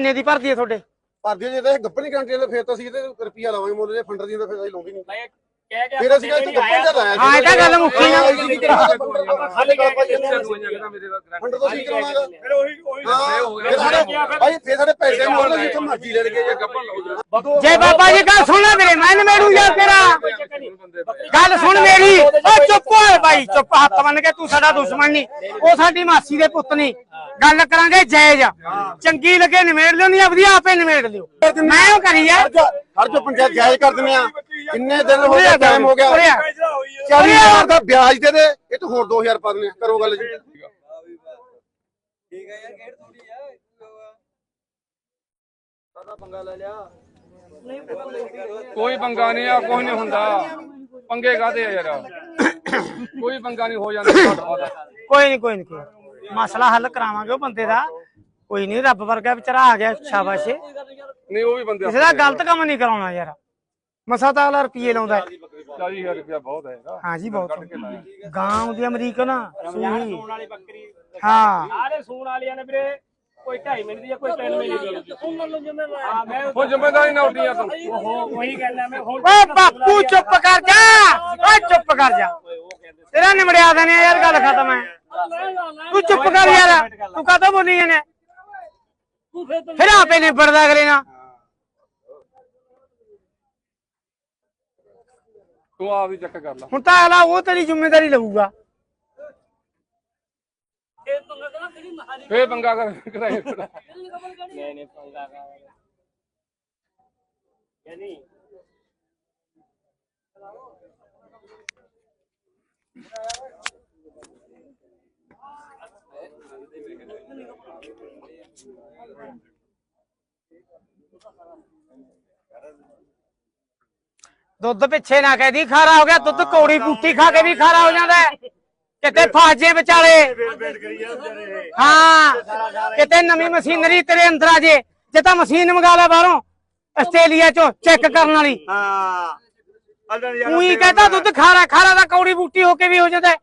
ਕਿੰਨੇ ਦੀ ਭਰਦੀ ਹੈ ਤੁਹਾਡੇ? ਭਰਦੀ ਜੇ ਤਾਂ ਇਹ ਗੱਪਣੀ ਕੰਟਰੀ ਦੇ ਫਿਰ ਤਾਂ ਅਸੀਂ ਇਹਦੇ ਰੁਪਈਆ ਲਾਵਾਂਗੇ ਮੁੱਲ ਜੇ ਫੰਡਰ ਦੀ ਤਾਂ ਫਿਰ ਅਸੀਂ ਲਾਉਂਦੇ ਨਹੀਂ। ਮੈਂ ਕਹਿ ਗਿਆ ਫਿਰ ਅਸੀਂ ਇੱਥੇ ਗੱਪਣ ਦਾ ਲਾਇਆ ਹਾਂ, ਇਹ ਤਾਂ ਗੱਲ ਮੁੱਕੀ ਨਾ। ਖਾਲੀ ਫੰਡਰ ਤੋਂ ਅਸੀਂ ਕਰਾਉਣਾਗਾ ਫਿਰ ਉਹੀ ਉਹੀ ਹਾਂ ਫਿਰ ਸਾਡੇ ਭਾਈ ਫਿਰ ਸਾਡੇ ਪੈਸੇ ਮੁੱਲ ਜਿੱਥੇ ਮਰਜ਼ੀ ਲੈ ਲਈਏ ਜੇ ਗੱਪਣ ਲਾਉਂਦੇ ਜੇ। ਬਾਬਾ ਜੀ ਗੱਲ ਸੁਣ ਲੈ ਮੇਰੇ ਮੈਂ ਨਵੇੜੂ ਯਾਰ ਤੇਰਾ। ਗੱਲ ਸੁਣ ਮੇਰੀ। ਓ ਚੁੱਪ ਓਏ ਬਾਈ ਚੁੱਪ ਹੱਥ ਬੰਨ ਕੇ ਤੂੰ ਸਾਡਾ ਦੁਸ਼ਮਣ ਨਹੀਂ। ਉਹ ਸਾਡੀ ਮਾਸੀ ਦੇ ਪੁੱਤ ਨਹੀਂ। ਗੱਲ ਕਰਾਂਗੇ ਜਾਇਜ਼। ਚੰਗੀ ਲੱਗੇ ਨਿਮੇੜ ਲਿਓ ਨਹੀਂ ਆਪਦੀ ਆਪੇ ਨਿਮੇੜ ਲਿਓ। ਮੈਂ ਉਹ ਕਰੀ ਯਾਰ ਹਰ ਜੋ ਪੰਚਾਇਤ ਜਾਇਜ਼ ਕਰ ਦਿੰਦੇ ਆ। ਕਿੰਨੇ ਦਿਨ ਹੋ ਗਏ ਟਾਈਮ ਹੋ ਗਿਆ। ਉਰੇ ਆ। 40000 ਦਾ ਵਿਆਜ ਦੇ ਦੇ ਇਹ ਤਾਂ ਹੋਰ 2000 ਪਾ ਦਿੰਦੇ ਆ। ਕਰੋ ਗੱਲ ਜੀ। ਕੋਈ ਪੰਗਾ ਨਹੀਂ ਆ ਕੁਝ ਨਹੀਂ ਹੁੰਦਾ। ਪੰਗੇ ਕਾਦੇ ਆ ਯਾਰ? ਕੋਈ ਪੰਗਾ ਨਹੀਂ ਹੋ ਜਾਂਦਾ। ਕੋਈ ਨਹੀਂ ਕੋਈ ਨਹੀਂ। ਮਸਲਾ ਹੱਲ ਕਰਾਵਾਂਗੇ ਉਹ ਬੰਦੇ ਦਾ। ਕੋਈ ਨਹੀਂ ਰੱਬ ਵਰਗਾ ਵਿਚਾਰਾ ਆ ਗਿਆ ਸ਼ਾਬਾਸ਼ ਏ। ਨਹੀਂ ਉਹ ਵੀ ਬੰਦੇ ਕਿਸੇ ਦਾ ਗਲਤ ਕੰਮ ਨਹੀਂ ਕਰਾਉਣਾ ਯਾਰ। ਮਸਾ ਤਾਂ ਅਗਲਾ ਰੁਪਏ ਲਾਉਂਦਾ ਹੈ। 40000 ਰੁਪਇਆ ਬਹੁਤ ਹੈ ਯਾਰ ਹਾਂ ਜੀ ਬਹੁਤ। ਗਾਂ ਆਉਂਦੀ ਅਮਰੀਕਾ ਨਾ ਸੂਣ ਵਾਲੀ ਬੱਕਰੀ। ਹਾਂ। ਆਰੇ ਸੂਣ ਵਾਲੀਆਂ ਨੇ ਵੀਰੇ ਕੋਈ 2.5 ਮਿੰਟ ਦੀ ਆ ਕੋਈ 3 ਮਿੰਟ ਦੀ ਹਾਂ ਮੈਂ ਹੁਣ ਜ਼ਿੰਮੇਦਾਰੀ ਨਾ ਉੱਠੀਆਂ ਤੂੰ। ਉਹ ਉਹੀ ਗੱਲ ਆ ਮੈਂ ਹੁਣ ਓਏ ਬਾਪੂ ਚੁੱਪ ਕਰ ਜਾ। ਓਏ ਚੁੱਪ ਕਰ ਜਾ। ਤੇਰਾ ਨਿਮੜਿਆ ਦੇਣੇ ਆ ਯਾਰ ਗੱਲ ਖਤਮ ਹੈ। ਤੂੰ ਚੁੱਪ ਕਰ ਯਾਰ। ਤੂੰ ਕਾਹਤੋਂ ਬੋਲੀ ਜਾਂਦੇ ਫਿਰ ਆਪੇ ਨਿਬੜਦਾ ਕਰੇ ਨਾ ਤੂੰ ਆਪ ਹੀ ਚੈੱਕ ਕਰ ਲੈ। ਹੁਣ ਤਾਂ ਅਗਲਾ ਉਹ ਤੇਰੀ ਜ਼ਿੰਮੇਵਾਰੀ ਲਊਗਾ। ਫੇਰ ਪੰਗਾ ਕਰ ਕਰਾਏ। ਨਹੀਂ ਨਹੀਂ ਪੰਗਾ ਯਾਨੀ ਦੁੱਧ ਪਿੱਛੇ ਨਾ ਕਹਿਦੀ ਖਾਰਾ ਹੋ ਗਿਆ ਦੁੱਧ ਕੌੜੀ ਬੂਟੀ ਖਾ ਕੇ ਵੀ ਖਾਰਾ ਹੋ ਜਾਂਦਾ ਕਿਤੇ ਫਾਜੇ ਵਿਚਾਲੇ। ਹਾਂ ਕਿਤੇ ਨਵੀਂ ਮਸ਼ੀਨਰੀ ਤੇਰੇ ਅੰਦਰ ਆ ਜੇ ਜੇ ਤਾਂ ਮਸ਼ੀਨ ਮੰਗਾ ਲੈ ਬਾਹਰੋਂ ਆਸਟ੍ਰੇਲੀਆ ਚੋਂ ਚੈੱਕ ਕਰਨ ਵਾਲੀ। ਹਾਂ। ਉਹੀ ਕਹਤਾ ਦੁੱਧ ਖਾਰਾ ਖਾਰਾ ਦਾ ਕੌੜੀ ਬੂਟੀ ਹੋ ਕੇ ਵੀ ਹੋ ਜਾਂਦਾ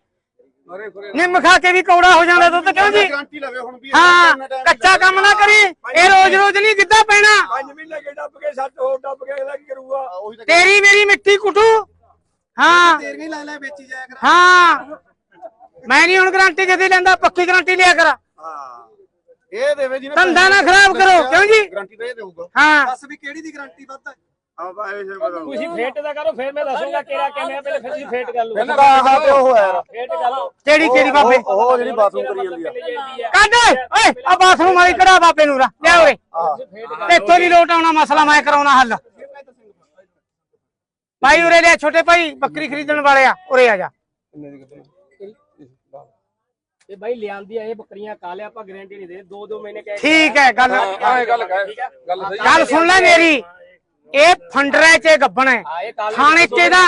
ਨਿੰਮ ਖਾ ਕੇ ਵੀ ਕੌੜਾ ਹੋ ਜਾਂਦਾ ਦੁੱਧ ਕਿਉਂ ਜੀ? ਗਾਰੰਟੀ ਲਵੇ ਹੁਣ ਵੀ ਹਾਂ ਕੱਚਾ ਕੰਮ ਨਾ ਕਰੀ ਇਹ ਰੋਜ਼ ਰੋਜ਼ ਨਹੀਂ ਗਿੱਧਾ ਪੈਣਾ। 5 ਮਹੀਨੇ ਕੇ ਡੱਬ ਕੇ ਸੱਤ ਹੋਰ ਡੱਬ ਕੇ ਅਗਲਾ ਕੀ ਕਰੂਗਾ? ਉਹੀ ਤਾਂ ਤੇਰੀ ਮੇਰੀ ਮਿੱਟੀ ਕੁੱਟੂ। ਹਾਂ। ਤੇਰ ਵੀ ਲੈ ਲੈ ਵੇਚੀ ਜਾਇਆ ਕਰ। ਹਾਂ। ਮੈਂ ਨਹੀਂ ਹੁਣ ਗਾਰੰਟੀ ਜਦੀ ਲੈਂਦਾ ਪੱਕੀ ਗਾਰੰਟੀ ਲਿਆ ਕਰ। ਹਾਂ। ਇਹ ਦੇਵੇ ਜੀ ਧੰਦਾ ਨਾ ਖਰਾਬ ਕਰੋ, ਕਿਉਂ ਜੀ? ਗਾਰੰਟੀ ਤਾਂ ਇਹ ਦੇਊਗਾ। ਹਾਂ। ਦੱਸ ਵੀ ਕਿਹੜੀ ਦੀ ਗਾਰੰਟੀ ਵੱਧ ਹੈ? ਹਾਂ ਬਾਈ ਇਹ ਬਤਾਓ ਤੁਸੀਂ ਫੇਟ ਦਾ ਕਰੋ ਫਿਰ ਮੈਂ ਦੱਸੂਗਾ ਕਿਹੜਾ ਕਿਵੇਂ ਆ, ਪਹਿਲੇ ਫਿਰ ਤੁਸੀਂ ਫੇਟ ਕਰ ਲਓ। ਇਹਦਾ ਆਹ ਤੇ ਉਹ ਹੈ। ਫੇਟ ਕਰ ਲਓ। ਕਿਹੜੀ ਕਿਹੜੀ ਬਾਬੇ? ਉਹ ਉਹ ਜਿਹੜੀ ਬਾਥਰੂਮ ਕਰੀ ਜਾਂਦੀ ਆ। ਕੱਢ ਓਏ! ਆ ਬਾਥਰੂਮ ਵਾਲੀ ਕਢਾ ਬਾਬੇ ਨੂੰ ਰਾ ਲੈ ਓਏ। ਇੱਥੋਂ ਨਹੀਂ ਲੋਟ ਆਉਣਾ ਮਸਲਾ ਮੈਂ ਕਰਾਉਣਾ ਹੱਲ। ਭਾਈ ਉਰੇ ਲੈ ਛੋਟੇ ਭਾਈ ਬੱਕਰੀ ਖਰੀਦਣ ਵਾਲੇ ਆ। ਉਰੇ ਆ ਜਾ। ਇਹ ਬਾਈ ਲਿਆਂਦੀ ਆ ਇਹ ਬੱਕਰੀਆਂ ਕਾਲੇ ਆਪਾਂ ਗਾਰੰਟੀ ਨਹੀਂ ਦੇ ਦੋ ਦੋ ਮਹੀਨੇ ਕਹਿ ਠੀਕ ਹੈ ਗੱਲ ਆਹ ਇਹ ਗੱਲ ਕਹਿ ਗੱਲ ਸਹੀ ਗੱਲ ਸੁਣ ਲੈ ਮੇਰੀ। ਇਹ ਫੰਡਰੇ ਚ ਗੱਬਣ ਹੈ। ਇਹ ਥਾਣੇ ਚ ਦਾ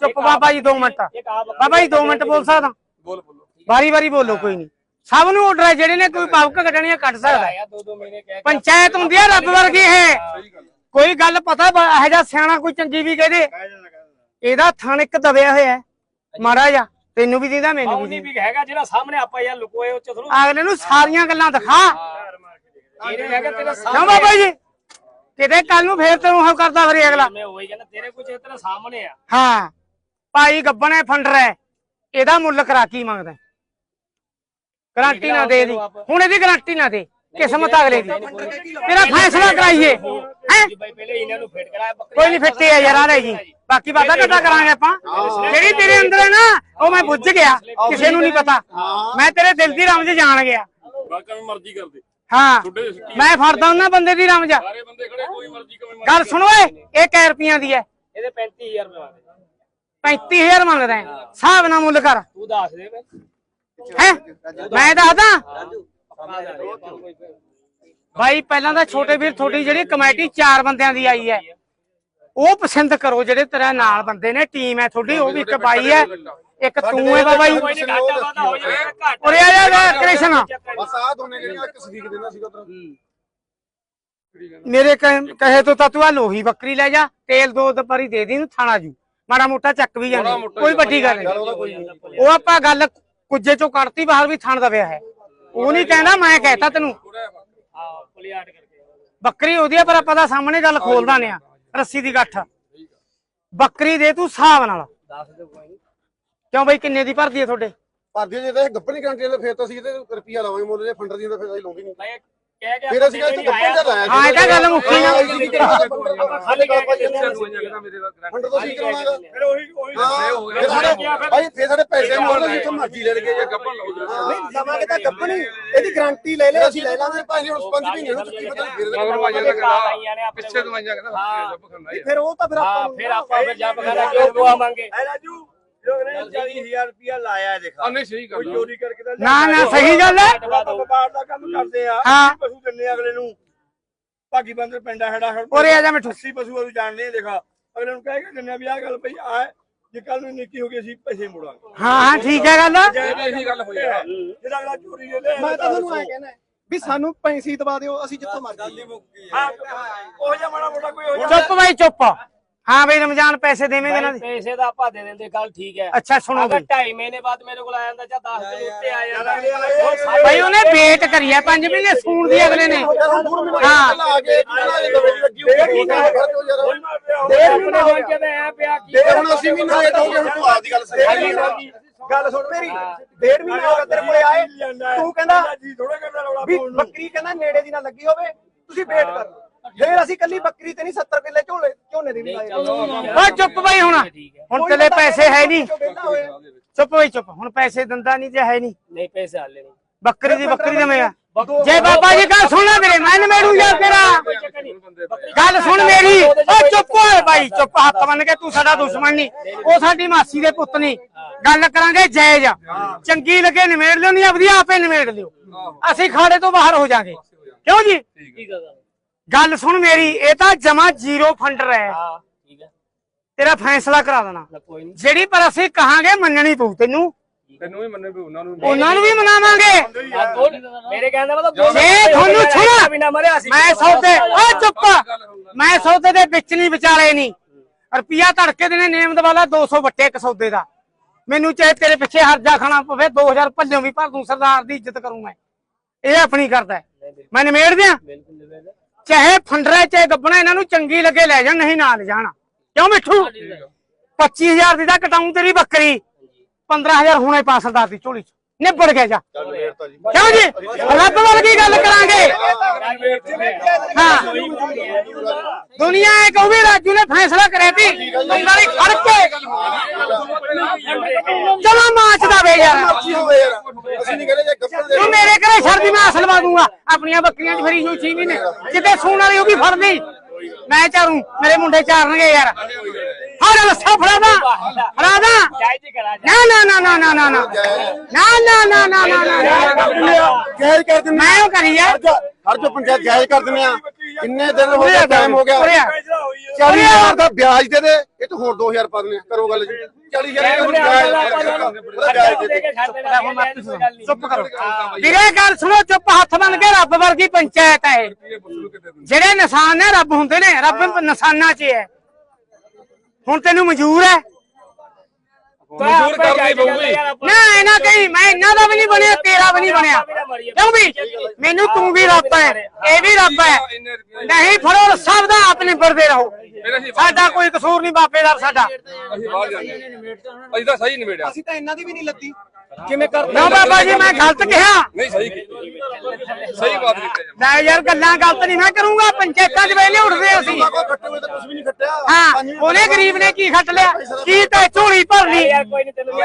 ਚੁੱਪ ਬਾਬਾ ਜੀ 2 ਮਿੰਟ। ਇਹ ਬਾਬਾ ਜੀ 2 ਮਿੰਟ ਬੋਲ ਸਕਦਾ। ਬੋਲ ਬੋਲੋ। ਵਾਰੀ ਵਾਰੀ ਬੋਲੋ ਕੋਈ ਨਹੀਂ। ਸਭ ਨੂੰ ਆਰਡਰ ਹੈ ਜਿਹੜੇ ਨੇ ਕੋਈ ਪਾਵਕ ਕੱਢਣੀ ਹੈ ਕੱਢ ਸਕਦਾ ਪੰਚਾਇਤ ਹੁੰਦੀ ਹੈ ਰੱਬ ਵਰਗੀ ਹੈ। ਕੋਈ ਗੱਲ ਪਤਾ ਇਹੋ ਜਿਹਾ ਸਿਆਣਾ ਕੋਈ ਚੰਗੀ ਵੀ ਕਹਦੇ। ਇਹਦਾ ਥਣ ਇੱਕ ਦਬਿਆ ਹੋਇਆ ਹੈ। ਮਾੜਾ ਜਾ ਤੈਨੂੰ ਵੀ ਦਿੰਦਾ ਮੈਨੂੰ ਵੀ ਹੈਗਾ ਜਿਹੜਾ ਸਾਹਮਣੇ ਆਪਾਂ ਯਾਰ ਲੁਕੋਏ ਉਹ ਚ ਥਰੂ ਅਗਲੇ ਨੂੰ ਸਾਰੀਆਂ ਗੱਲਾਂ ਦਿਖਾ। ਤੇਰੇ ਹੈਗਾ ਤੇਰਾ ਸਾਹਮਣੇ ਬਾਬਾ ਜੀ? ਕਿਤੇ ਕੱਲ ਨੂੰ ਫੇਰ ਤੈਨੂੰ ਉਹ ਕਰਦਾ ਫਿਰੇ ਅਗਲਾ। ਮੈਂ ਉਹੀ ਕਹਿੰਦਾ ਤੇਰੇ ਕੁਝ ਤੇਰਾ ਸਾਹਮਣੇ ਆ। ਹਾਂ ਭਾਈ ਗੱਬਣ ਹੈ ਫੰਡਰ ਹੈ ਇਹਦਾ ਮੁੱਲ ਕਰਾ ਕੀ ਮੰਗਦਾ। ਗਾਰੰਟੀ ਨਾ ਦੇ ਦੀ। ਹੁਣ ਇਹਦੀ ਗਾਰੰਟੀ ਨਾ ਦੇ ਕਿਸਮਤ ਅਗਲੇ ਦੀ। ਤੇਰਾ ਫੈਸਲਾ ਕਰਾਈਏ। ਹੈ? ਜੀ ਬਾਈ ਪਹਿਲੇ ਇਹਨਾਂ ਨੂੰ ਫਿੱਟ ਕਰਾਇਆ ਬੱਕਰੀ ਕੋਈ ਨਹੀਂ ਫਿੱਟੇ ਆ ਯਾਰ ਆ ਲੈ ਜੀ। ਬਾਕੀ ਵਾਦਾ ਘਟਾ ਕਰਾਂਗੇ ਆਪਾਂ। ਜਿਹੜੀ ਤੇਰੇ ਅੰਦਰ ਹੈ ਨਾ ਉਹ ਮੈਂ ਬੁੱਝ ਗਿਆ ਕਿਸੇ ਨੂੰ ਨਹੀਂ ਪਤਾ। ਮੈਂ ਤੇਰੇ ਦਿਲ ਦੀ ਰਮਜ ਜਾਣ ਗਿਆ। ਬਾਕੀ ਮਰਜ਼ੀ ਕਰਦੇ। ਹਾਂ ਮੈਂ ਫੜਦਾ ਉਹਨਾਂ ਬੰਦੇ ਦੀ ਰਮਜ ਸਾਰੇ ਬੰਦੇ ਖੜੇ ਕੋਈ ਮਰਜ਼ੀ ਕਵੇਂ ਗੱਲ ਸੁਣੋ ਏ ਇਹ ਕੈ ਰੁਪਈਆਂ ਦੀ ਹੈ। ਇਹਦੇ 35000 ਰੁਪਏ ਮੰਗਦੇ 35000 ਮੰਗਦਾ ਹੈ। ਹਿਸਾਬ ਨਾਲ ਮੁੱਲ ਕਰ। ਤੂੰ ਦੱਸ ਦੇ ਬਈ ਹੈ? ਮੈਂ ਦੱਸਦਾ। ਪੱਕਾ ਦੱਸ ਦੇ। ਆਪਾਂ ਕੋਈ ਭਾਈ ਪਹਿਲਾਂ ਤਾਂ ਛੋਟੇ ਵੀਰ ਤੁਹਾਡੀ ਜਿਹੜੀ ਕਮੇਟੀ ਚਾਰ ਬੰਦਿਆਂ ਦੀ ਆਈ ਹੈ। ਉਹ ਪਸੰਦ ਕਰੋ ਜਿਹੜੇ ਤੇਰੇ ਨਾਲ ਬੰਦੇ ਨੇ ਟੀਮ ਹੈ ਤੁਹਾਡੀ ਉਹ ਵੀ ਇੱਕ ਬਾਈ ਹੈ। ਇੱਕ ਤੂੰ ਹੈ ਘਾਟਾ ਉਰੇ ਆ ਜਾ ਕ੍ਰਿਸ਼ਨ। ਬਸ ਆਹ ਦੋਨੇ ਜਿਹੜੀਆਂ ਇੱਕ ਸਦੀਕ ਦੇਣਾ ਸੀਗਾ ਉਧਰ। ਮੇਰੇ ਕਹੇ ਕਹੇ ਤੋਂ ਤਾਂ ਤੂੰ ਆ ਲੋਹੀ ਬੱਕਰੀ ਲੈ ਜਾ ਤੇਲ ਦੋ ਦਪਾਰੀ ਦੇ ਦੀ ਨੂੰ ਥਾਣਾ ਜੂ। ਮਾੜਾ ਮੋਟਾ ਚੱਕ ਵੀ ਜਾਂਦੀ। ਕੋਈ ਵੱਡੀ ਗੱਲ ਨਹੀਂ। ਉਹ ਆਪਾਂ ਗੱਲ ਕੁੱਜੇ ਚੋਂ ਕੱਢਤੀ ਬਾਹਰ ਵੀ ਥਣ ਦਬਿਆ ਹੈ। ਉਹ ਨਹੀਂ ਕਹਿੰਦਾ ਮੈਂ ਕਹਿਤਾ ਤੈਨੂੰ। ਬੱਕਰੀ ਉਹਦੀ ਆ ਪਰ ਆਪਾਂ ਤਾਂ ਸਾਹਮਣੇ ਗੱਲ ਖੋਲਦਾ ਨੇ ਆ ਰੱਸੀ ਦੀ ਗੱਠ। ਬੱਕਰੀ ਦੇ ਤੂੰ ਹਿਸਾਬ ਨਾਲ। ਦੱਸ ਕੋਈ। ਕਿਉਂ ਬਈ ਕਿੰਨੇ ਦੀ ਭਰਦੀ ਹੈ ਤੁਹਾਡੇ? ਭਰਦੀ ਜੇ ਤਾਂ ਇਹ ਨਹੀਂ ਗਰੰਟੀ ਦੇ ਫਿਰ ਤਾਂ ਅਸੀਂ ਇਹਦੇ ਰੁਪਿਆ ਲਾਵਾਂਗੇ ਮੁੱਲ ਦੇ ਫੰਡਰ ਦੀ ਤਾਂ ਫਿਰ ਅਸੀਂ ਲਾਉਂਦੇ ਨਹੀਂ। ਮੈਂ ਕਹਿ ਕੇ ਫਿਰ ਅਸੀਂ ਦਾ ਲਾਇਆ ਹਾਂ, ਇਹ ਤਾਂ ਗੱਲ ਮੁੱਕੀ ਨਾ। ਖਾਲੀ ਫੰਡ ਫੰਡਰ ਤੋਂ ਅਸੀਂ ਕਰਾਉਣਾਗਾ ਫਿਰ ਉਹੀ ਉਹੀ ਹਾਂ ਫਿਰ ਸਾਡੇ ਭਾਈ ਫਿਰ ਸਾਡੇ ਪੈਸੇ ਮੋੜ ਲਓ ਜਿੱਥੋਂ ਮਰਜ਼ੀ ਲੈ ਲਈਏ ਗੱਪਰ ਨਹੀਂ ਲਵਾਂਗੇ ਤਾਂ ਨਹੀਂ ਇਹਦੀ ਗਾਰੰਟੀ ਲੈ ਲੈ ਅਸੀਂ ਲੈ ਲਾਂਗੇ। ਭਾਈ ਹੁਣ 5 ਮਹੀਨੇ ਨੂੰ ਕੀ ਪਤਾ ਫਿਰ ਪਿੱਛੇ ਤੋਂ ਆਈਆਂ ਕਹਿੰਦਾ ਫਿਰ ਉਹ ਤਾਂ ਫਿਰ ਹਾਂ ਆਪਾਂ ਫਿਰ ਆਪਾਂ ਫਿਰ ਕਰਾ ਕਿਉਂ ਦੁਆ ਮੰਗੇ ਐ ਰਾਜੂ ਲੋਕ ਨੇ 40000 ਰੁਪਇਆ ਲਾਇਆ ਦੇਖਾ ਆ। ਨਹੀਂ ਸਹੀ ਕੋਈ ਗੱਲ ਚੋਰੀ ਕਰਕੇ ਤਾਂ ਨਾ ਨਾ ਸਹੀ ਗੱਲ ਹੈ ਆਪਾਂ ਵਪਾਰ ਦਾ ਕੰਮ ਕਰਦੇ ਆ। ਹਾਂ। ਪਸ਼ੂ ਦਿੰਨੇ ਆ ਅਗਲੇ ਨੂੰ। ਭਾਗੀ ਬੰਦਰ ਪਿੰਡਾ ਹੈੜਾ ਹੜ ਉਰੇ ਆ ਜਾ ਮਿੱਠੂ 80 ਪਸ਼ੂ ਅਸੀਂ ਜਾਣਦੇ ਆ ਦੇਖਾ ਅਗਲੇ ਨੂੰ ਕਹਿ ਕੇ ਦਿੰਨੇ ਆ ਵੀ ਆਹ ਗੱਲ ਭਈ ਆ ਜੇ ਕੱਲ ਨੂੰ ਨਿੱਕੀ ਹੋ ਗਈ ਅਸੀਂ ਪੈਸੇ ਮੋੜਾਂਗੇ। ਹਾਂ ਹਾਂ ਠੀਕ ਹੈ ਗੱਲ। ਇਹੀ ਗੱਲ ਹੋਈ ਆ। ਜਿਹੜਾ ਅਗਲਾ ਚੋਰੀ ਦੇ ਲੈ ਮੈਂ ਤਾਂ ਤੁਹਾਨੂੰ ਐ ਕਹਿਣਾ ਵੀ ਸਾਨੂੰ ਪੈਸੇ ਦਵਾ ਦਿਓ ਅਸੀਂ ਜਿੱਥੋਂ ਮਰਜ਼ੀ ਹਾਂ ਉਹ ਜਿਹਾ ਮਾੜਾ ਮੋਟਾ ਕੋਈ ਹੋ ਜਾ ਚੁੱਪ ਬਈ ਚੁੱਪ। ਹਾਂ ਬਈ ਰਮਜ਼ਾਨ ਪੈਸੇ ਦੇਵੇਂਗੇ ਇਹਨਾਂ ਦੇ। ਪੈਸੇ ਦਾ ਆਪਾਂ ਦੇ ਦਿੰਦੇ ਗੱਲ ਠੀਕ ਹੈ। ਅੱਛਾ ਸੁਣੋ ਅਗਰ ਬਈ 2.5 ਮਹੀਨੇ ਬਾਅਦ ਮੇਰੇ ਕੋਲ ਆ ਜਾਂਦਾ ਜਾਂ 10 ਦਿਨ ਉੱਤੇ ਆ ਜਾਂਦਾ ਬਈ ਉਹਨੇ ਵੇਟ ਕਰੀ ਹੈ 5 ਮਹੀਨੇ ਸੂਣ ਦੀ ਅਗਲੇ ਨੇ। ਹਾਂ। ਗੱਲ ਸਹੀ ਗੱਲ ਸੁਣ ਮੇਰੀ ਡੇਢ ਮਹੀਨਾ ਹੋ ਗਿਆ ਤੇਰੇ ਕੋਲੇ ਆਏ ਤੂੰ ਕਹਿੰਦਾ ਜੀ ਥੋੜਾ ਕਰਦਾ ਰੌਲਾ ਵੀ ਬੱਕਰੀ ਕਹਿੰਦਾ ਨੇੜੇ ਦੀ ਨਾ ਲੱਗੀ ਹੋਵੇ ਤੁਸੀਂ ਵੇਟ ਕਰ। ਫੇਰ ਅਸੀਂ ਕੱਲੀ ਬੱਕਰੀ ਤੇ ਨਹੀਂ 70 ਕਿੱਲੇ ਝੋਲੇ ਝੋਨੇ ਦੀ ਨਹੀਂ ਲਾਏ ਓ ਚੁੱਪ ਬਈ ਹੁਣ। ਹੁਣ ਤੇਰੇ ਪੈਸੇ ਹੈ ਨਹੀਂ। ਚੁੱਪ ਬਈ ਚੁੱਪ। ਹੁਣ ਪੈਸੇ ਦਿੰਦਾ ਨਹੀਂ ਜੇ ਹੈ ਨਹੀਂ। ਨਹੀਂ ਪੈਸੇ ਹਾਲੇ ਨਹੀਂ। ਬੱਕਰੀ ਦੀ ਬੱਕਰੀ ਦਵੇਂਗਾ ਜੇ ਬਾਬਾ ਜੀ ਗੱਲ ਸੁਣ ਲੈ ਮੇਰੇ ਮੈਂ ਨਮੇੜੂ ਜਾ ਤੇਰਾ। ਗੱਲ ਸੁਣ ਮੇਰੀ। ਓ ਚੁੱਪ ਓਏ ਬਾਈ ਚੁੱਪ। ਹੱਥ ਬੰਨ ਕੇ ਤੂੰ ਸਾਡਾ ਦੁਸ਼ਮਣ ਨਹੀਂ। ਉਹ ਸਾਡੀ ਮਾਸੀ ਦੇ ਪੁੱਤ ਨਹੀਂ। ਗੱਲ ਕਰਾਂਗੇ ਜਾਇਜ਼। ਚੰਗੀ ਲੱਗੇ ਨਿਮੇੜ ਲਿਓ ਨਹੀਂ ਆਪਦੀ ਆਪੇ ਨਿਮੇੜ ਲਿਓ। ਅਸੀਂ ਖਾੜੇ ਤੋਂ ਬਾਹਰ ਹੋ ਜਾਾਂਗੇ। ਕਿਉਂ ਜੀ? ਠੀਕ ਹੈ। ਗੱਲ ਸੁਣ ਮੇਰੀ ਇਹ ਤਾਂ ਜਮਾ ਜ਼ੀਰੋ ਫੰਡਰ ਹੈ। ਹਾਂ ਠੀਕ ਹੈ। ਤੇਰਾ ਫੈਸਲਾ ਕਰਾ ਦੇਣਾ। ਕੋਈ ਨਹੀਂ ਜਿਹੜੀ ਪਰ ਅਸੀਂ ਕਹਾਂਗੇ ਮੰਨਣੀ ਪਊ ਤੈਨੂੰ। ਤੈਨੂੰ ਵੀ ਮੰਨੇ ਵੀ ਉਹਨਾਂ ਨੂੰ ਵੀ। ਉਹਨਾਂ ਨੂੰ ਵੀ ਮਨਾਵਾਂਗੇ। ਮੇਰੇ ਕਹਿੰਦਾ ਮਤਲਬ ਦੋ ਜੇ ਤੁਹਾਨੂੰ ਛੁਣਾ ਮੈਂ ਸੌਦੇ ਓ ਚੁੱਪ। ਮੈਂ ਸੌਦੇ ਦੇ ਵਿੱਚ ਨਹੀਂ ਵਿਚਾਲੇ ਨਹੀਂ ਰੁਪਿਆ ਧੜਕੇ ਦੇ ਨੇ ਨੇਮਦ ਵਾਲਾ 200 ਵੱਟੇ ਇੱਕ ਸੌਦੇ ਦਾ। ਮੈਨੂੰ ਚਾਹੇ ਤੇਰੇ ਪਿੱਛੇ ਹਰਜਾ ਖਾਣਾ ਪਵੇ 2000 ਭੱਲਿਓ ਵੀ ਭਰ ਦੂੰ ਸਰਦਾਰ ਦੀ ਇੱਜ਼ਤ ਕਰੂੰ ਮੈਂ। ਇਹ ਆਪਣੀ ਕਰਦਾ। ਮੈਂ ਨਿਮੇੜ ਦਿਆਂ ਚਾਹੇ ਫੰਡਰਾ ਚਾਹੇ ਗੱਬਣਾ ਇਹਨਾਂ ਨੂੰ ਚੰਗੀ ਲੱਗੇ ਲੈ ਜਾਣ ਨਹੀਂ ਨਾ ਲੈ ਜਾਣ। ਕਿਉਂ ਮਿੱਠੂ? 25000 ਦੀ ਤਾਂ ਕਟਾਉਂ ਤੇਰੀ ਬੱਕਰੀ। 15000 ਹੁਣੇ ਪਾ ਸਰਦਾਰ ਦੀ ਝੋਲੀ ਚ। ਨਿਬੜ ਗਿਆ ਜਾ। ਕਿਉਂ ਜੀ? ਰੱਬ ਵਰਗੀ ਗੱਲ ਕਰਾਂਗੇ? ਹਾਂ। ਦੁਨੀਆ ਇਹ ਕਹੂ ਵੀ ਰਾਜੂ ਨੇ ਫੈਸਲਾ ਕਰਿਆ ਸੀ। ਉਂਗਲੀ ਖੜ ਕੇ ਚਲੋ ਮਾਚ ਦਾ ਵੇ ਯਾਰ। ਅਸੀਂ ਨਹੀਂ ਕਹਿੰਦੇ ਜੇ ਗੱਪਰ ਦੇ ਤੂੰ ਮੇਰੇ ਘਰੇ ਸ਼ਰਦੀ ਮੈਂ ਅਸਲ ਵਾ ਆਪਣੀਆਂ ਬੱਕਰੀਆਂ ਚ ਫਰੀ ਹੋਈ ਛੀ ਮਹੀਨੇ ਕਿਤੇ ਸੂਣ ਵਾਲੀ ਉਹ ਵੀ ਫੜਦੀ। ਮੈਂ ਚਾਰੂ। ਮੇਰੇ ਮੁੰਡੇ ਚਾਰਨਗੇ ਯਾਰ। ਫੜ ਲੱਸਾ ਫੜਾਦਾ ਫੜਾਦਾ ਜਾਇਜ਼ ਹੀ ਕਰਾ ਨਾ ਨਾ ਨਾ ਨਾ ਨਾ ਨਾ ਨਾ ਨਾ ਨਾ ਨਾ ਨਾ ਨਾ ਨਾ ਜਾਇਜ਼ ਕਰ ਦਿੰਦੇ ਮੈਂ ਉਹ ਕਰੀ ਯਾਰ ਹਰ ਜੋ ਪੰਚਾਇਤ ਜਾਇਜ਼ ਕਰ ਦਿੰਦੇ ਆ ਕਿੰਨੇ ਦਿਨ ਹੋ ਗਏ ਟਾਈਮ ਹੋ ਗਿਆ ਉਰੇ ਆ। ਫੈਸਲਾ ਹੋਈ ਹੈ 40000 ਦਾ ਵਿਆਜ ਦੇ ਦੇ ਇਹ ਤਾਂ ਹੋਰ 2000 ਪਾ ਦਿੰਦੇ ਆ ਕਰੋ ਗੱਲ ਜੀ 40000 ਜਾਇਜ਼ ਦੇ ਦੇ ਚੁੱਪ ਕਰੋ ਵੀਰੇ ਗੱਲ ਸੁਣੋ ਚੁੱਪ ਹੱਥ ਬਨ ਕੇ ਰੱਬ ਵਰਗੀ ਪੰਚਾਇਤ ਹੈ। ਜਿਹੜੇ ਨਿਸ਼ਾਨ ਨੇ ਰੱਬ ਹੁੰਦੇ ਨੇ ਰੱਬ ਨਿਸ਼ਾਨਾਂ 'ਚ ਹੈ ਹੁਣ ਤੈਨੂੰ ਮਨਜ਼ੂਰ ਹੈ। ਮਨਜ਼ੂਰ ਕਰਨੀ ਪਊਗੀ। ਨਾ ਇਹਨਾਂ ਕਹੀ ਮੈਂ ਇਹਨਾਂ ਦਾ ਵੀ ਨਹੀਂ ਬਣਿਆ ਤੇਰਾ ਵੀ ਨਹੀਂ ਬਣਿਆ। ਕਿਉਂ ਵੀ? ਮੈਨੂੰ ਤੂੰ ਵੀ ਰੱਬ ਹੈ ਇਹ ਵੀ ਰੱਬ ਹੈ। ਨਹੀਂ ਫੜੋ ਸਭ ਦਾ ਆਪਣੇ ਵਰਦੇ ਰਹੋ। ਸਾਡਾ ਕੋਈ ਕਸੂਰ ਨਹੀਂ ਬਾਪੇਦਾਰ ਸਾਡਾ। ਅਸੀਂ ਬਾਹਰ ਜਾਂਦੇ ਹਾਂ। ਅਸੀਂ ਤਾਂ ਸਹੀ ਨਿਬੇੜਿਆ। ਅਸੀਂ ਤਾਂ ਇਹਨਾਂ ਦੀ ਵੀ ਨਹੀਂ ਲੱਦੀ। ਕਿਵੇਂ ਕਰ ਨਾ ਬਾਬਾ ਜੀ ਮੈਂ ਗਲਤ ਕਿਹਾ। ਨਹੀਂ ਸਹੀ ਸਹੀ ਬਾਤ ਕੀਤੀ ਮੈਂ ਯਾਰ ਗੱਲਾਂ ਗਲਤ ਨਹੀਂ ਮੈਂ ਕਰੂੰਗਾ ਪੰਚਾਇਤਾਂ 'ਚ ਵੇਲੇ ਉੱਠਦੇ ਅਸੀਂ। ਹਾਂ ਉਹਨੇ ਗਰੀਬ ਨੇ ਕੀ ਖੱਟ ਲਿਆ? ਕੀ ਤੇ ਝੋਲੀ ਭਰ ਲਈ ਯਾਰ ਕੋਈ ਨਹੀਂ ਤੈਨੂੰ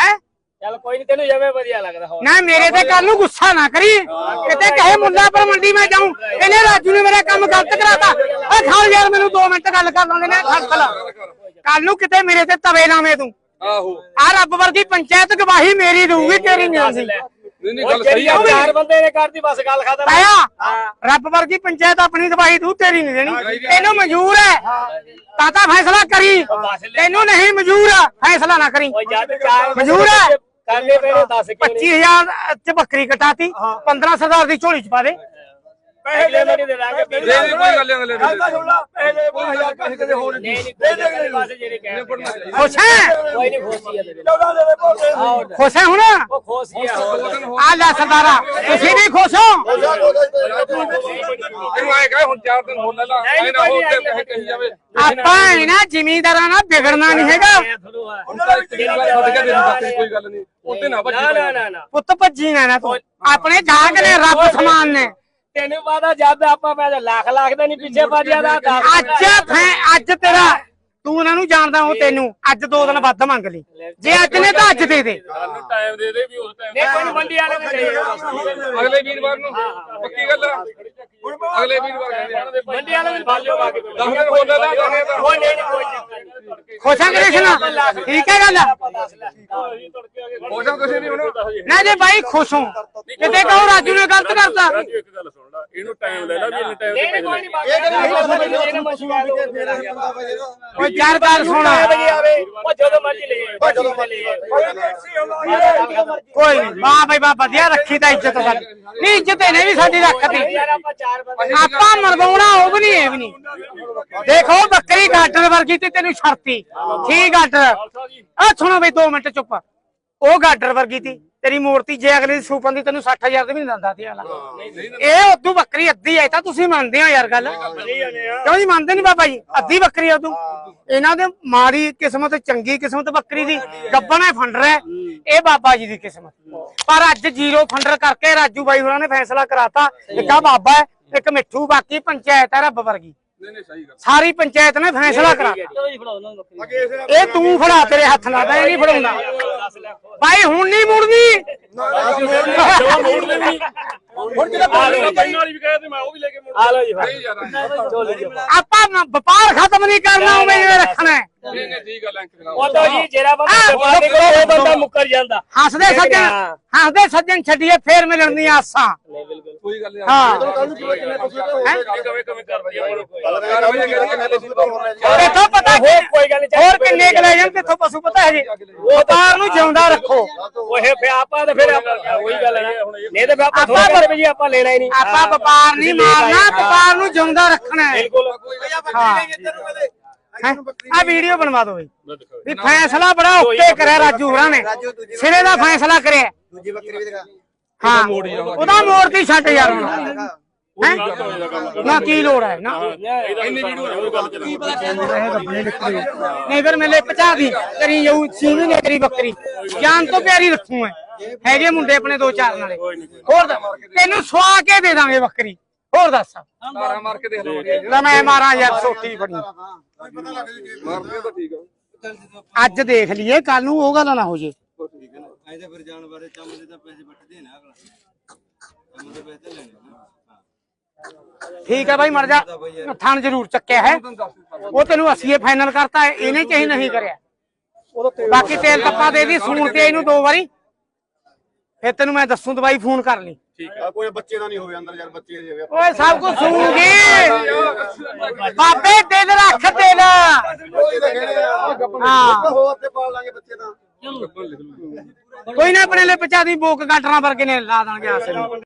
ਹੈਂ? ਚੱਲ ਕੋਈ ਨਹੀਂ ਤੈਨੂੰ ਜਿਵੇਂ ਵਧੀਆ ਲੱਗਦਾ ਹੋਰ। ਨਾ ਮੇਰੇ ਤੇ ਕੱਲ ਨੂੰ ਗੁੱਸਾ ਨਾ ਕਰੀ। ਕਿਤੇ ਕਹੇ ਮੁੱਲਾ ਪਰ ਮੰਡੀ ਮੈਂ ਜਾਉਂ ਇਹਨੇ ਰਾਜੂ ਨੇ ਮੇਰਾ ਕੰਮ ਗਲਤ ਕਰਾਤਾ। ਓ ਖਾਲ ਯਾਰ ਮੈਨੂੰ 2 ਮਿੰਟ ਗੱਲ ਕਰ ਲੈਂਦੇ ਨੇ ਖੜ ਕੱਲ ਨੂੰ ਕਿਤੇ ਮੇਰੇ ਤੇ ਤਵੇ ਲਾਵੇਂ ਤੂੰ। ਆਹੋ। ਆ ਰੱਬ ਵਰਗੀ ਪੰਚਾਇਤ ਗਵਾਹੀ ਮੇਰੀ ਦਊਗੀ ਤੇਰੀ ਨਹੀਂ ਆਉਂਦੀ ਨਹੀਂ ਨਹੀਂ ਗੱਲ ਸਹੀ ਆ ਚਾਰ ਬੰਦੇ ਨੇ ਕਰਦੀ ਬਸ ਗੱਲ ਖਤਮ। ਤਾਇਆ ਰੱਬ ਵਰਗੀ ਪੰਚਾਇਤ ਆਪਣੀ ਦਵਾਈ ਦੂ ਤੇਰੀ ਨਹੀਂ ਦੇਣੀ। ਤੈਨੂੰ ਮਨਜ਼ੂਰ ਹੈ ਤਾਂ ਤਾਂ ਫੈਸਲਾ ਕਰੀ। ਤੈਨੂੰ ਨਹੀਂ ਮਨਜ਼ੂਰ ਫੈਸਲਾ ਨਾ ਕਰੀ। ਮਨਜ਼ੂਰ ਹੈ? ਕਰਨੇ ਪੈਣੇ ਦੱਸ ਕਿਉਂ ਨਹੀਂ। 25000 ਚ ਬੱਕਰੀ ਕਟਾਤੀ। 15 ਸਰਦਾਰ ਦੀ ਝੋਲੀ ਚ ਪਾ ਦੇ। ਪੈਸੇ ਦੇ ਦੇ ਦਾਂਗੇ ਦੇ ਦੇ ਕੋਈ ਗੱਲ ਨਹੀਂ ਅਗਲੇ ਗੱਲ ਤਾਂ ਦੇ। ਸੁਣ ਲਾ ਪੈਸੇ ਦੇ ਕੋਈ ਹਜ਼ਾਰ ਕਾਹੇ ਕਦੇ ਹੋਰ ਨਹੀਂ ਨਹੀਂ। ਦੇ ਦੇ ਅਗਲੇ ਨੂੰ ਪਾਸੇ ਜਿਹੜੇ ਕਹਿ ਖੁਸ਼ ਹੈ? ਕੋਈ ਨਹੀਂ ਖੋਸੀ ਆ ਦੇ ਦੇ 14 ਦੇ ਦੇ ਭੋਲੇ ਖੁਸ਼ ਹੈ ਹੁਣ? ਉਹ ਖੋਸੀ ਆ ਹੋਰ ਆ ਲੈ ਸਰਦਾਰਾ ਤੁਸੀਂ ਵੀ ਖੁਸ਼ ਹੋ? ਇਹਨੂੰ ਆਏ ਕਹੇ ਹੁਣ ਚਾਰ ਦਿਨ ਹੋਰ ਲੈ ਲਾ। ਐ ਨਾ ਹੋਰ ਤੇ ਪੈਸੇ ਕਹੀ ਜਾਵੇ। ਆਪਾਂ ਇਹ ਨਾ ਜ਼ਿਮੀਂਦਾਰਾਂ ਨਾਲ ਵਿਗੜਨਾ ਨਹੀਂ ਹੈਗਾ। ਹੁਣ ਤਾਂ ਇੱਕ ਦਿਨ ਬਾਅਦ ਛੱਡ ਕੇ ਦੇ ਦਿੱਤਾ ਕੋਈ ਗੱਲ ਨਹੀਂ। ਉੱਤੇ ਨਾ ਭੱਜੀ ਨਾ ਨਾ ਨਾ ਨਾ। ਪੁੱਤ ਭੱਜੀ ਨਾ ਨਾ ਤੂੰ। ਆਪਣੇ ਜਾਗ ਨੇ ਰੱਬ ਸਮਾਨ ਨੇ। ਤੈਨੂੰ ਪਤਾ ਜਦ ਆਪਾਂ ਮੈਂ ਲੱਖ ਲੱਖ ਦਾ ਨਹੀਂ ਪਿੱਛੇ ਭੱਜਿਆ ਦਾ ਦਸ ਅੱਜ ਫੈ ਅੱਜ ਤੇਰਾ ਤੂੰ ਉਹਨਾਂ ਨੂੰ ਜਾਣਦਾ ਉਹ ਤੈਨੂੰ ਅੱਜ ਦੋ ਦਿਨ ਵੱਧ ਮੰਗ ਲਈ। ਜੇ ਅੱਜ ਨੇ ਤਾਂ ਅੱਜ ਦੇ ਦੇ। ਸਾਨੂੰ ਟਾਈਮ ਦੇ ਦੇ ਵੀ ਉਸ ਟਾਈਮ ਨਹੀਂ ਕੋਈ ਨੀ, ਮੰਡੀ ਵਾਲੇ ਨੇ ਦੇ ਦੇਣਾ। ਅਗਲੇ ਵੀਰਵਾਰ ਨੂੰ ਪੱਕੀ ਗੱਲ ਆ? ਅਗਲੇ ਵੀਰਵਾਰ ਕਹਿੰਦੇ ਆ। ਮੰਡੀ ਵਾਲੇ ਨੇ ਬਾਲਿਓ ਆ ਕੇ ਦਸ ਦਿਨ ਹੋਰ ਲੈ ਲਾ ਜਾਣੇ ਤਾਂ ਕੋਈ ਨਹੀਂ ਕੋਈ ਚੱਕਰ ਨਹੀਂ। ਖੁਸ਼ ਹੈ ਕ੍ਰਿਸ਼ਨ ਠੀਕ ਹੈ ਗੱਲ ਹੋ ਜਾ ਤੁਸੀਂ ਨਹੀਂ ਹੁਣ? ਨਾ ਜੇ ਬਾਈ ਖੁਸ਼ ਹੋ। ਕਿਤੇ ਕਹੋ ਰਾਜੂ ਨੇ ਗਲਤ ਕਰਤਾ। ਇੱਕ ਗੱਲ ਸੁਣ ਲੈ ਇਹਨੂੰ ਟਾਈਮ ਲੈ ਲਾ ਵੀ ਇੰਨੇ ਟਾਈਮ ਨਹੀਂ ਤੇ ਲਓ। ਓਏ ਚਾਰ ਗੱਲ ਸੁਣ। ਲੈ ਲੈ ਕੋਈ ਨਹੀਂ ਵਾਹ ਬਈ ਵਾਹ ਵਧੀਆ ਰੱਖੀ ਤਾਂ ਇੱਜ਼ਤ ਸਾਡੀ। ਨਹੀਂ ਇੱਜ਼ਤ ਇਹਨੇ ਵੀ ਸਾਡੀ ਰੱਖਤੀ। ਆਪਾਂ ਮਰਵਾਉਣਾ ਉਹ ਵੀ ਨਹੀਂ ਇਹ ਵੀ ਨਹੀਂ। ਦੇਖੋ ਬੱਕਰੀ ਗਾਡਰ ਵਰਗੀ ਤੇ ਤੈਨੂੰ ਸ਼ਰਤੀ। ਠੀਕ ਗਾਡਰ। ਆ ਸੁਣੋ ਬਈ 2 ਮਿੰਟ ਚੁੱਪ। ਉਹ ਗਾਡਰ ਵਰਗੀ ਤੀ। ਤੇਰੀ ਮੂਰਤੀ ਜੇ ਅਗਲੇ ਦੀ ਸੂਪਨ ਦੀ ਤੈਨੂੰ 60000 ਦੇ ਵੀ ਨਹੀਂ ਦਿੰਦਾ ਤੀ ਅਗਲਾ ਇਹ ਉਦੋਂ ਬੱਕਰੀ ਅੱਧੀ ਐ ਤਾਂ ਤੁਸੀਂ ਮੰਨਦੇ ਹੋ ਯਾਰ ਗੱਲ। ਕਿਉਂ ਜੀ ਮੰਨਦੇ ਨਹੀਂ ਬਾਬਾ ਜੀ? ਅੱਧੀ ਬੱਕਰੀ ਆ ਉਦੋਂ। ਇਹਨਾਂ ਦੇ ਮਾੜੀ ਕਿਸਮਤ ਚੰਗੀ ਕਿਸਮਤ ਬੱਕਰੀ ਦੀ। ਗੱਬਣਾ ਫੰਡਰ ਹੈ। ਇਹ ਬਾਬਾ ਜੀ ਦੀ ਕਿਸਮਤ। ਪਰ ਅੱਜ ਜ਼ੀਰੋ ਫੰਡਰ ਕਰਕੇ ਰਾਜੂ ਬਾਈ ਹੋਰਾਂ ਨੇ ਫੈਸਲਾ ਕਰਾਤਾ। ਇੱਕ ਆ ਬਾਬਾ ਹੈ ਇੱਕ ਮਿੱਠੂ ਬਾਕੀ ਪੰਚਾਇਤ ਹੈ ਰੱਬ ਵਰਗੀ। ਨਹੀਂ ਨਹੀਂ ਸਹੀ ਗੱਲ ਸਾਰੀ ਪੰਚਾਇਤ ਨੇ ਫੈਸਲਾ ਕਰਾਤਾ ਇਹ ਤੂੰ ਫੜਾ ਤੇਰੇ ਹੱਥ ਨਾਲ ਤਾਂ ਇਹ ਨਹੀਂ ਫੜਾਉਂਦਾ ਬਾਈ ਹੁਣ ਨਹੀਂ ਮੁੜਨੀ ਹੁਣ ਜਿਹੜਾ ਪੈਨ ਵਾਲੀ ਵੀ ਕਹੇ ਤੇ ਮੈਂ ਉਹ ਵੀ ਲੈ ਕੇ ਮੁੜ ਆ ਲਓ ਜੀ ਨਹੀਂ ਯਾਰ ਆਪਾਂ ਨ- ਵਪਾਰ ਖਤਮ ਨਹੀਂ ਕਰਨਾ ਉਵੇਂ ਜਿਵੇਂ ਰੱਖਣਾ ਹੈ। ਨਹੀਂ ਨਹੀਂ ਠੀਕ ਗੱਲ ਐ ਕਿ ਉਹ ਤਾਂ ਜੀ ਜਿਹੜਾ ਬੰਦਾ ਵਪਾਰ ਕਰੋ ਉਹ ਬੰਦਾ ਮੁੱਕਰ ਜਾਂਦਾ ਹੱਸਦੇ ਸੱਜਣ ਹੱਸਦੇ ਸੱਜਣ ਛੱਡੀਏ ਫੇਰ ਮਿਲਣ ਦੀਆਂ ਆਸਾਂ ਨਹੀਂ ਬਿਲਕੁਲ ਕੋਈ ਗੱਲ ਨਹੀਂ। ਹਾਂ। ਕਵੇਂ ਕਵੇਂ ਕਰ ਵਜੇ ਕਰ ਵਜੇ ਕਹਿੰਦੇ ਦੇਖੋ ਪਤਾ ਕੀ ਹੋਰ ਕੋਈ ਗੱਲ ਨਹੀਂ ਹੋਰ ਕਿੰਨੇ ਕੁ ਲੈ ਜਾਣ ਕਿੱਥੋਂ ਪਸ਼ੂ ਪਤਾ ਹੈ ਜੀ? ਵਪਾਰ ਨੂੰ ਜਿਉਂਦਾ ਰੱਖੋ। ਉਹ ਫੇ ਆਪਾਂ ਤੇ ਫਿਰ ਆਪਾਂ ਉਹੀ ਗੱਲ ਹੈ ਨਾ। ਨਹੀਂ ਤੇ ਫਿਰ ਆਪਾਂ ਥੋੜਾ ਕਹਿੰਦੇ ਵੀ ਜੀ ਆਪਾਂ ਲੈਣਾ ਹੀ ਨਹੀਂ। ਆਪਾਂ ਵਪਾਰ ਨਹੀਂ ਮਾਰਨਾ ਵਪਾਰ ਨੂੰ ਜਿਉਂਦਾ ਰੱਖਣਾ ਹੈ। ਬਿਲਕੁਲ। ਹਾਂ। ਆ ਵੀਡੀਓ ਬਣਵਾ ਬਈ। ਵੀ ਫੈਸਲਾ ਬੜਾ ਓਕੇ ਕਰਿਆ ਰਾਜੂ ਹੋਰਾਂ ਨੇ। ਸਿਰੇ ਦਾ ਫੈਸਲਾ ਕਰਿਆ। ਦੂਜੀ ਬੱਕਰੀ ਵੀ ਦਿਖਾ। ਹਾਂ। ਉਹਦਾ ਮੋੜ ਦੀ ਛੱਡ ਯਾਰ ਹੁਣ ਹੈਂ? ਨਾ ਕੀ ਲੋੜ ਹੈ? ਨਾ। ਇੰਨੀ ਵੀਡੀਓ ਨਹੀਂ ਗੱਲ ਨਹੀਂ ਫਿਰ ਮੇਲੇ ਪਚਾ ਦੀ। ਕਰੀ ਜਾਊ ਸੀਵੀ ਨੇ ਤੇਰੀ ਬੱਕਰੀ। ਜਾਨ ਤੋਂ ਪਿਆਰੀ ਰੱਖੂ ਮੈਂ। ਹੈਗੇ ਮੁੰਡੇ ਆਪਣੇ ਦੋ ਚਾਰ ਨਾਲੇ। ਹੋਰ ਦੱਸ, ਤੈਨੂੰ ਸਵਾ ਕੇ ਦੇ ਦਾਂਗੇ ਬੱਕਰੀ। ਹੋਰ ਦੱਸ। ਤਾਰਾ ਮਾਰ ਕੇ ਦੇਖ ਲਓ ਲੈ ਮੈਂ ਮਾਰਾਂ ਯਾਰ ਸੋਟੀ ਬਣੀ ਮਾਰਦੇ ਤਾਂ ਠੀਕ ਆ। ਅੱਜ ਦੇਖ ਲਈਏ ਕੱਲ ਨੂੰ ਉਹ ਗੱਲ ਨਾ ਹੋ ਜੇ। ਐਸੇ ਫਿਰ ਜਾਣ ਬਾਰੇ ਚੰਮ ਦੇ ਤਾਂ ਪੈਸੇ ਵੱਟਦੇ ਨਾ ਅਗਲਾ। ਚੰਮ ਦੇ ਪੈਸੇ ਲੈਣੇ ਠੀਕ ਹੈ ਬਾਈ ਮਰ ਜਾ। ਥਣ ਜ਼ਰੂਰ ਚੱਕਿਆ ਹੈ। ਉਹ ਤੈਨੂੰ ਅਸੀਂ ਫਾਈਨਲ ਕਰਤਾ ਹੈ, ਇਹਨੇ ਚਾਹੀ ਨਹੀਂ ਕਰਿਆ। ਬਾਕੀ ਤੇਲ ਟੱਪਾ ਦੇ ਦੀ ਸੂਣ ਤੇ ਇਹਨੂੰ ਦੋ ਵਾਰੀ। ਫਿਰ ਤੈਨੂੰ ਮੈਂ ਦੱਸੂ ਦਵਾਈ ਫੋਨ ਕਰ ਲਈ। ਆ ਕੋਈ ਬੱਚੇ ਦਾ ਨਹੀਂ ਹੋਵੇ ਅੰਦਰ ਯਾਰ ਬੱਚੇ ਦੇ ਹੋਵੇ। ਓਏ ਸਭ ਕੁਝ ਸੂਣਗੇ ਬਾਬੇ ਦਿਲ ਰੱਖ ਦਿਲ। ਹਾਂ। ਹੋਰ ਤੇ ਪਾਲ ਲਾਂਗੇ ਬੱਚੇ ਤਾਂ। ਕੋਈ ਨਾ ਆਪਣੇ ਲਈ ਪਚਾ ਦੀ ਬੋਕ ਗਾਟਰਾਂ ਵਰਗੇ ਨੇ ਲਾ ਦੇਣਗੇ ਆਸੇ ਨੂੰ